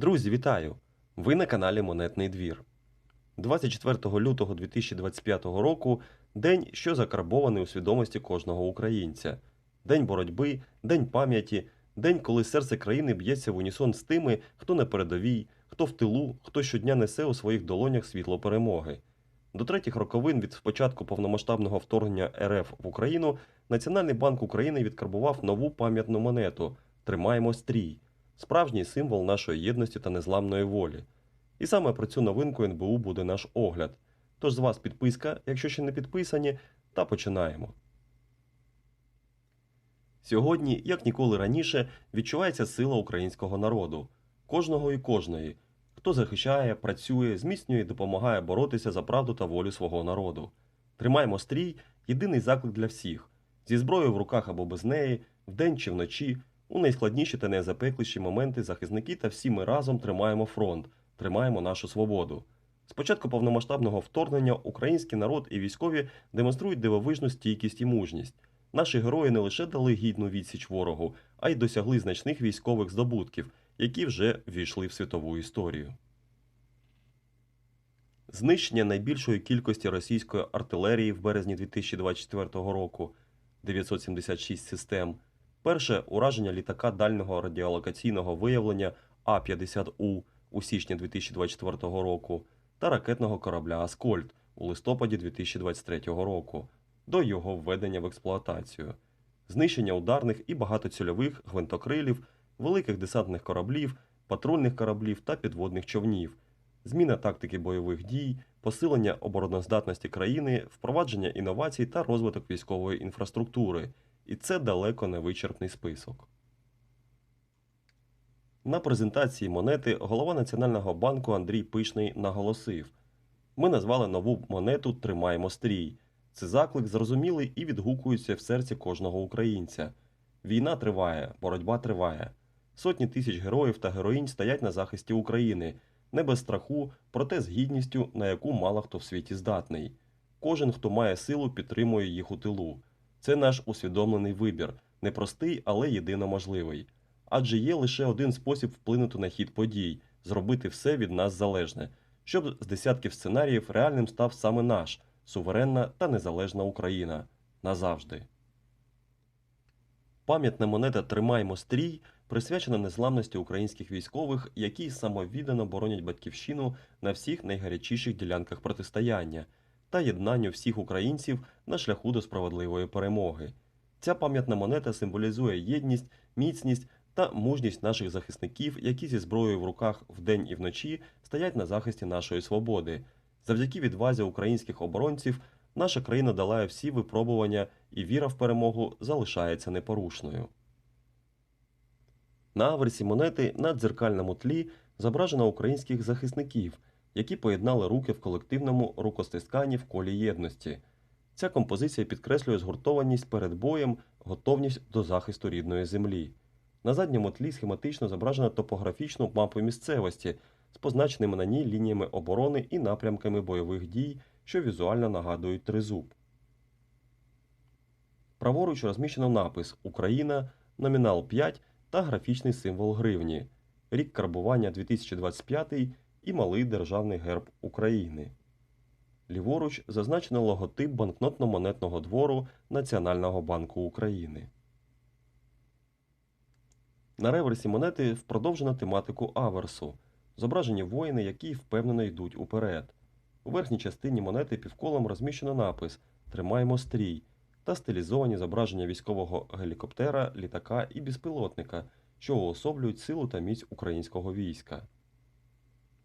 Друзі, вітаю! Ви на каналі Монетний двір. 24 лютого 2025 року день, що закарбований у свідомості кожного українця. День боротьби, день пам'яті, день, коли серце країни б'ється в унісон з тими, хто на передовій, хто в тилу, хто щодня несе у своїх долонях світло перемоги. До третіх роковин від початку повномасштабного вторгнення РФ в Україну Національний банк України відкарбував нову пам'ятну монету Тримаємо стрій справжній символ нашої єдності та незламної волі. І саме про цю новинку НБУ буде наш огляд. Тож з вас підписка, якщо ще не підписані, та починаємо. Сьогодні, як ніколи раніше, відчувається сила українського народу, кожного і кожної, хто захищає, працює, зміцнює і допомагає боротися за правду та волю свого народу. Тримаємо стрій єдиний заклик для всіх зі зброєю в руках або без неї, вдень чи вночі, у найскладніші та найзапекліші моменти захисники та всі ми разом тримаємо фронт, тримаємо нашу свободу. З початку повномасштабного вторгнення український народ і військові демонструють дивовижну стійкість і мужність. Наші герої не лише дали гідну відсіч ворогу, а й досягли значних військових здобутків, які вже ввійшли в світову історію. Знищення найбільшої кількості російської артилерії в березні 2024 року 976 систем. Перше ураження літака дальнього радіолокаційного виявлення А-50У у січні 2024 року та ракетного корабля Аскольд у листопаді 2023 року до його введення в експлуатацію, знищення ударних і багатоцільових гвинтокрилів, великих десантних кораблів, патрульних кораблів та підводних човнів, зміна тактики бойових дій, посилення обороноздатності країни, впровадження інновацій та розвиток військової інфраструктури. І це далеко не вичерпний список. На презентації монети голова Національного банку Андрій Пишний наголосив: ми назвали нову монету Тримаємо стрій. Це заклик зрозумілий і відгукується в серці кожного українця. Війна триває, боротьба триває. Сотні тисяч героїв та героїнь стоять на захисті України, не без страху, проте з гідністю, на яку мало хто в світі здатний. Кожен, хто має силу, підтримує їх у тилу. Це наш усвідомлений вибір, непростий, але єдино можливий. Адже є лише один спосіб вплинути на хід подій, зробити все від нас залежне, щоб з десятків сценаріїв реальним став саме наш суверенна та незалежна Україна назавжди. Пам'ятна монета Тримаймо стрій присвячена незламності українських військових, які самовіддано боронять батьківщину на всіх найгарячіших ділянках протистояння та єднанню всіх українців на шляху до справедливої перемоги. Ця пам'ятна монета символізує єдність, міцність та мужність наших захисників, які зі зброєю в руках вдень і вночі стоять на захисті нашої свободи. Завдяки відвазі українських оборонців наша країна долає всі випробування і віра в перемогу залишається непорушною. На аверсі монети на дзеркальному тлі зображено українських захисників, які поєднали руки в колективному рукостисканні в колі єдності. Ця композиція підкреслює згуртованість перед боєм, готовність до захисту рідної землі. На задньому тлі схематично зображено топографічну мапу місцевості з позначеними на ній лініями оборони і напрямками бойових дій, що візуально нагадують тризуб. Праворуч розміщено напис Україна, номінал 5 та графічний символ гривні, рік карбування 2025 і малий державний герб України. Ліворуч зазначено логотип банкнотно-монетного двору Національного банку України. На реверсі монети впродовжено тематику аверсу, зображені воїни, які впевнено йдуть уперед. У верхній частині монети півколом розміщено напис Тримаємо стрій та стилізовані зображення військового гелікоптера, літака і безпілотника, що уособлюють силу та міць українського війська.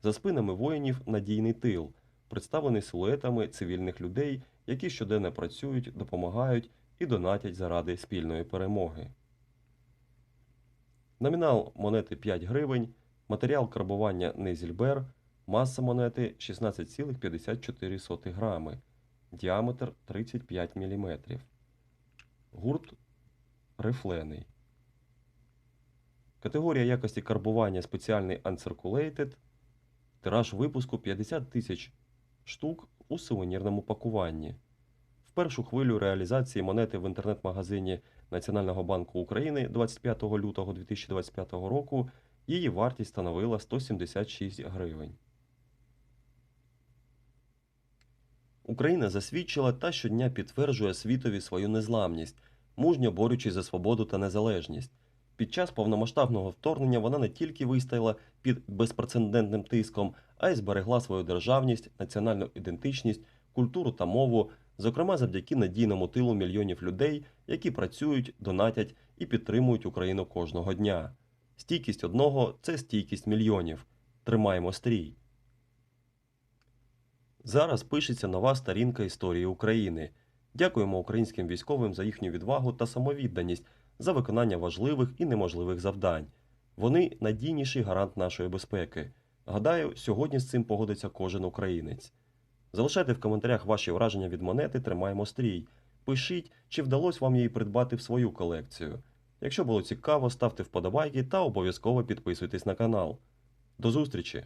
За спинами воїнів надійний тил, представлений силуетами цивільних людей, які щоденно працюють, допомагають і донатять заради спільної перемоги. Номінал монети 5 гривень, матеріал карбування Нейзільбер, маса монети 16,54 грами, діаметр 35 мм. Гурт рифлений. Категорія якості карбування спеціальний Uncirculated. Тираж випуску 50 тисяч штук у сувенірному пакуванні. В першу хвилю реалізації монети в інтернет-магазині Національного банку України 25 лютого 2025 року Її вартість становила 176 гривень. Україна засвідчила та щодня підтверджує світові свою незламність, мужньо борючись за свободу та незалежність. Під час повномасштабного вторгнення вона не тільки вистояла під безпрецедентним тиском, а й зберегла свою державність, національну ідентичність, культуру та мову, зокрема завдяки надійному тилу мільйонів людей, які працюють, донатять і підтримують Україну кожного дня. Стійкість одного це стійкість мільйонів. Тримаємо стрій. Зараз пишеться нова сторінка історії України. Дякуємо українським військовим за їхню відвагу та самовідданість, за виконання важливих і неможливих завдань. Вони найдійніший гарант нашої безпеки. Гадаю, сьогодні з цим погодиться кожен українець. Залишайте в коментарях ваші враження від монети Тримаємо стрій. Пишіть, чи вдалося вам її придбати в свою колекцію. Якщо було цікаво, ставте вподобайки та обов'язково підписуйтесь на канал. До зустрічі!